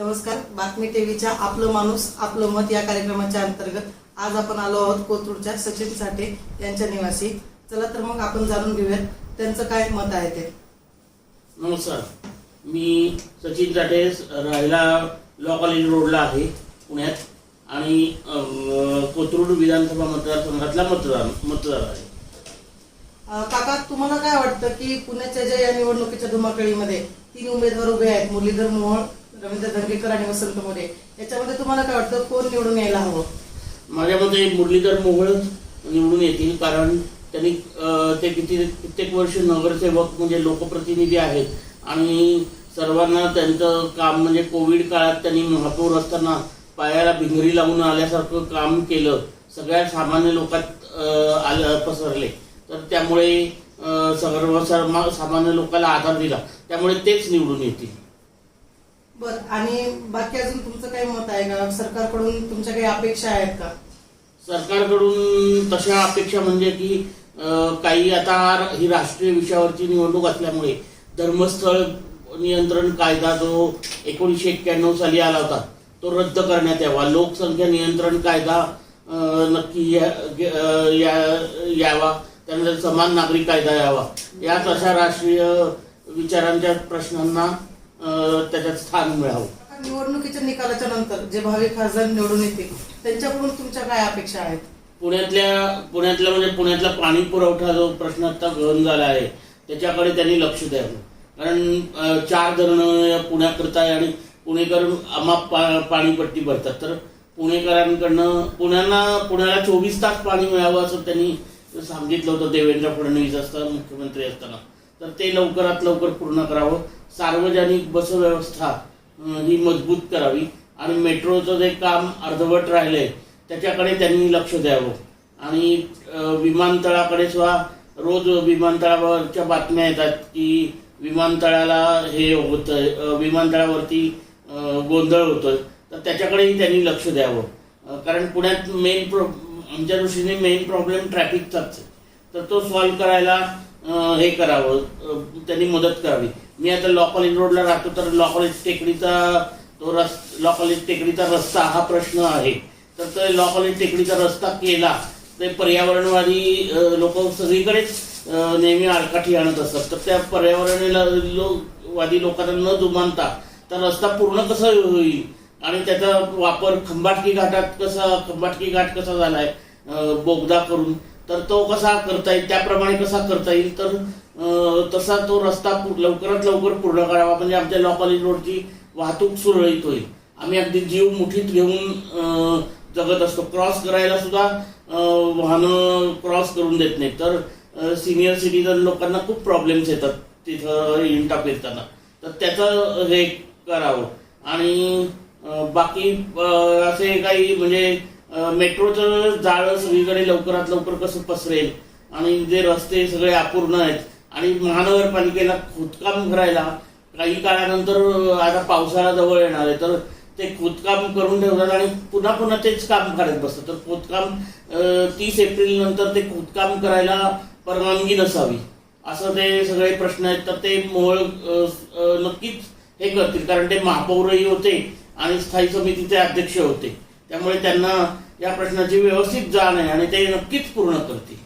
नमस्कार बातमी टीव्हीच्या आपलं माणूस आपलं मत या कार्यक्रमाच्या अंतर्गत आज आपण आलो आहोत कोथरूडच्या सचिन साठे यांच्या निवासी. चला तर मग आपण जाणून घेऊयात त्यांचं काय मत आहे ते. नमस्कार. मी सचिन जाटे राहायला लॉ कॉलेज रोडला आहे पुण्यात. आणि अं, कोथरूड विधानसभा मतदारसंघातला मतदार मतदार आहे. अं, काका तुम्हाला काय वाटतं की पुण्याच्या ज्या या निवडणुकीच्या धुमाकळीमध्ये तीन उमेदवार उभे आहेत मुरलीधर मोहोळ रवींद्र धंगेकर आणि वसंत मोरे. याच्यामध्ये तुम्हाला काय वाटतं कोण निवडून यायला हवं? माझ्या मते मुरलीधर मोहोळच निवडून येतील कारण त्यांनी ते किती कित्येक वर्ष नगरसेवक म्हणजे लोकप्रतिनिधी आहेत. आणि सर्वांना त्यांचं काम म्हणजे कोविड काळात त्यांनी महापौर असताना पायाला भिंगरी लावून आल्यासारखं काम केलं. सगळ्या सामान्य लोकात आलं पसरले. तर त्यामुळे सर्व सामान्य लोकांना आधार दिला. त्यामुळे तेच निवडून येतील. बर आणि बाकी अजून तुमचं काही मत आहे का? सरकारकडून तुमच्या काही अपेक्षा आहेत का? सरकारकडून तशा अपेक्षा म्हणजे की अं, काही आता ही राष्ट्रीय विषयावरची निवडणूक असल्यामुळे धर्मस्थळ नियंत्रण कायदा जो एकोणीसशे एक्क्याण्णव साली आला होता तो रद्द करण्यात यावा. लोकसंख्या नियंत्रण कायदा अं, नक्की या- गे- अं, या- यावा. त्यानंतर समान नागरिक कायदा यावा. या तशा राष्ट्रीय विचारांच्या प्रश्नांना त्याच्यात स्थान मिळावं. निवडणुकीच्या निकालाच्या नंतर जे भावी खासदार निवडून येतील त्यांच्याकडून तुमच्या काय अपेक्षा आहेत? पुण्यातल्या पुण्यातला म्हणजे पुण्यातला पाणी पुरवठा जो प्रश्न आता गहन झाला आहे त्याच्याकडे त्यांनी लक्ष द्यावं. कारण चार धरणं पुण्याकरता आहे आणि पुणेकर अमाप पा- पाणीपट्टी भरतात. तर पुणेकरांकडनं पुण्याला पुण्याला चोवीस तास पाणी मिळावं असं त्यांनी सांगितलं होतं. देवेंद्र फडणवीस असताना मुख्यमंत्री असताना. तर ते लवकरात लवकर पूर्ण करावं. सार्वजनिक बस व्यवस्था ही मजबूत करावी. आणि मेट्रोचं जे काम अर्धवट राहिलंय त्याच्याकडे त्यांनी लक्ष द्यावं. आणि विमानतळाकडे सुद्धा रोज विमानतळावरच्या बातम्या येतात की विमानतळाला हे होतं विमानतळावरती गोंधळ होतोय. तर त्याच्याकडेही त्यांनी लक्ष द्यावं. कारण पुण्यात मेन प्रो आमच्या दृष्टीने मेन प्रॉब्लेम ट्रॅफिकचाच आहे. तर तो सॉल्व्ह करायला हे करावं. त्यांनी मदत करावी. मी आता लॉ कॉलेज रोडला राहतो तर लॉ कॉलेज टेकडीचा तो रस लॉ कॉलेज टेकडीचा रस्ता हा प्रश्न आहे. तर ते लॉ कॉलेज टेकडीचा रस्ता केला ते पर्यावरणवादी लोक सगळीकडेच नेहमी आळकाठी आणत असतात. तर त्या पर्यावरण लो- वादी लोकांना न जुमानता तर रस्ता पूर्ण कसा होईल? आणि त्याचा वापर खंबाटकी घाटात कसा खंबाटकी घाट कसा झालाय? बोगदा करून तर तो कसा करता येईल त्याप्रमाणे कसा करता येईल तर तसा तो रस्ता लवकरात लवकर पूर्ण करावा. म्हणजे आमच्या लॉ कॉलेज रोडची वाहतूक सुरळीत होईल. आम्ही अगदी जीव मुठीत घेऊन जगत असतो. क्रॉस करायला सुद्धा वाहनं क्रॉस करून देत नाही तर सिनियर सिटीजन लोकांना खूप प्रॉब्लेम्स येतात तिथं इंटा फिरताना तर त्याचं हे करावं. आणि बाकी असे काही म्हणजे मेट्रोचं जाळं सगळीकडे लवकरात लवकर कसं पसरेल? आणि जे रस्ते सगळे अपूर्ण आहेत आणि महानगरपालिकेला खोदकाम करायला काही काळानंतर आता पावसाळा जवळ येणार आहे तर ते खोदकाम करून ठेवतात आणि पुन्हा पुन्हा तेच काम करत बसतात. तर खोदकाम तीस एप्रिल नंतर ते खोदकाम करायला परवानगी नसावी. असं ते सगळे प्रश्न आहेत. तर ते मोहळ नक्कीच हे करतील. कारण ते महापौरही होते आणि स्थायी समितीचे अध्यक्ष होते. त्यामुळे त्यांना या प्रश्नाची व्यवस्थित जाण आहे आणि ते नक्कीच पूर्ण करतील.